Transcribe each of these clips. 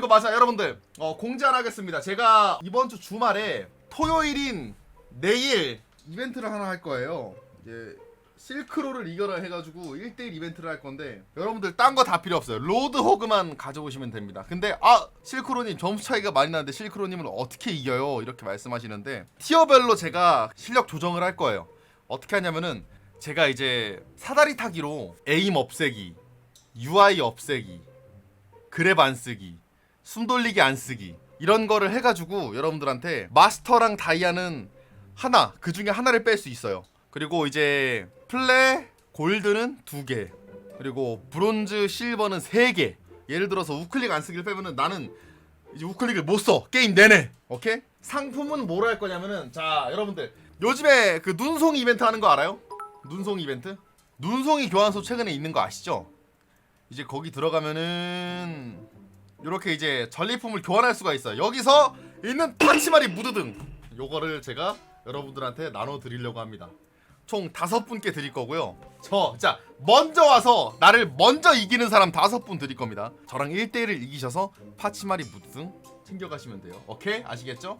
그리고 맞아 여러분들 어, 공지 하나 하겠습니다. 제가 이번 주 주말에 토요일인 내일 이벤트를 하나 할 거예요. 이제 실크로를 이겨라 해가지고 1대1 이벤트를 할 건데 여러분들 딴 거 다 필요 없어요. 로드 호그만 가져오시면 됩니다. 근데 아 실크로님 점수 차이가 많이 나는데 실크로님을 어떻게 이겨요? 이렇게 말씀하시는데 티어별로 제가 실력 조정을 할 거예요. 어떻게 하냐면은 제가 이제 사다리 타기로 에임 없애기, UI 없애기, 안 쓰기, 숨 돌리기 안 쓰기 이런 거를 해가지고 여러분들한테 마스터랑 다이아는 하나 그 중에 하나를 뺄 수 있어요. 그리고 이제 플레 골드는 두 개, 그리고 브론즈 실버는 세 개. 예를 들어서 우클릭 안 쓰기를 빼면은 나는 이제 우클릭을 못 써 게임 내내. 오케이? 상품은 뭐로 할 거냐면은 자 여러분들 요즘에 그 눈송이 이벤트 하는 거 알아요? 눈송이 이벤트? 눈송이 교환소 최근에 있는 거 아시죠? 이제 거기 들어가면은 이렇게 이제 전리품을 교환할 수가 있어요. 여기서 있는 파치마리 무드등 요거를 제가 여러분들한테 나눠 드리려고 합니다. 총 다섯 분께 드릴 거고요. 저, 자, 먼저 와서 나를 먼저 이기는 사람 다섯 분 드릴 겁니다. 저랑 1대1을 이기셔서 파치마리 무드등 챙겨가시면 돼요. 오케이? 아시겠죠?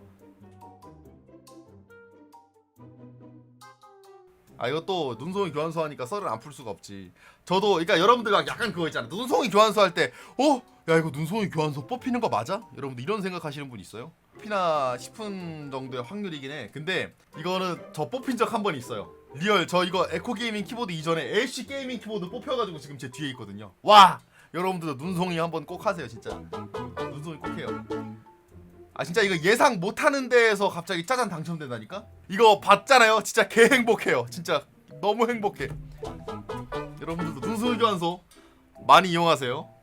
아 이것도 눈송이 교환소 하니까 썰을 안 풀 수가 없지. 저도 그러니까 여러분들 막 약간 그거 있잖아. 눈송이 교환소 할 때, 어, 야 이거 눈송이 교환소 뽑히는 거 맞아? 여러분들 이런 생각하시는 분 있어요? 피나 싶은 정도의 확률이긴 해. 근데 이거는 저 뽑힌 적 한 번 있어요. 리얼 저 이거 에코 게이밍 키보드 이전에 LC 게이밍 키보드 뽑혀가지고 지금 제 뒤에 있거든요. 와, 여러분들도 눈송이 한번 꼭 하세요 진짜. 눈송이 꼭 해요. 아 진짜 이거 예상 못하는 데에서 갑자기 짜잔 당첨된다니까? 이거 봤잖아요? 진짜 개 행복해요. 진짜 너무 행복해. 여러분들도 눈송이 교환소 많이 이용하세요